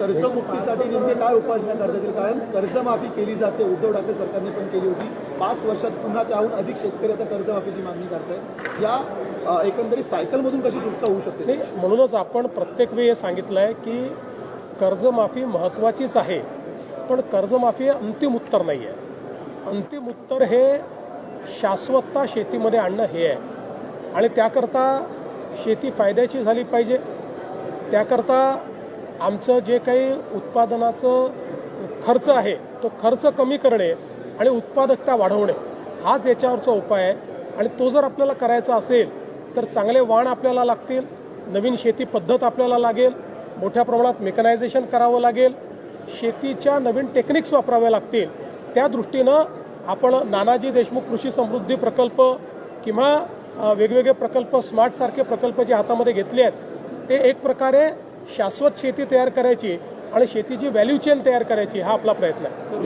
कर्जमुक्तीसाठी नेमके काय उपाययोजना करता येतील? कारण कर्जमाफी केली जाते उद्धव ठाकरे सरकारने पण केली होती. पाच वर्षात पुन्हा त्याहून अधिक शेतकरी आता कर्जमाफीची मागणी करतायत. या एकंदरीत सायकलमधून कशी सुटका होऊ शकते? म्हणूनच आपण प्रत्येक वेळी हे सांगितलं आहे की कर्जमाफी महत्त्वाचीच आहे पण कर्जमाफी हे अंतिम उत्तर नाही आहे अंतिम उत्तर हे शाश्वतता शेतीमध्ये आणणं हे आहे. आणि त्याकरता शेती फायद्याची झाली पाहिजे त्याकरता आमचं जे काही उत्पादनाचं खर्च आहे तो खर्च कमी करणे आणि उत्पादकता वाढवणे हाच याच्यावरचा उपाय आहे. आणि तो जर आपल्याला करायचा असेल तर चांगले वाण आपल्याला लागतील नवीन शेती पद्धत आपल्याला लागेल मोठ्या प्रमाणात मेकनायझेशन करावं लागेल शेतीच्या नवीन टेक्निक्स वापराव्या लागतील त्या दृष्टीनं आपण नानाजी देशमुख कृषी समृद्धी प्रकल्प किंवा वेगवेगळे प्रकल्प स्मार्टसारखे प्रकल्प जे हातामध्ये घेतले आहेत ते एक प्रकारे शाश्वत शेती तयार करायची आणि शेतीची व्हॅल्यू चेन तयार करायची हा आपला प्रयत्न आहे.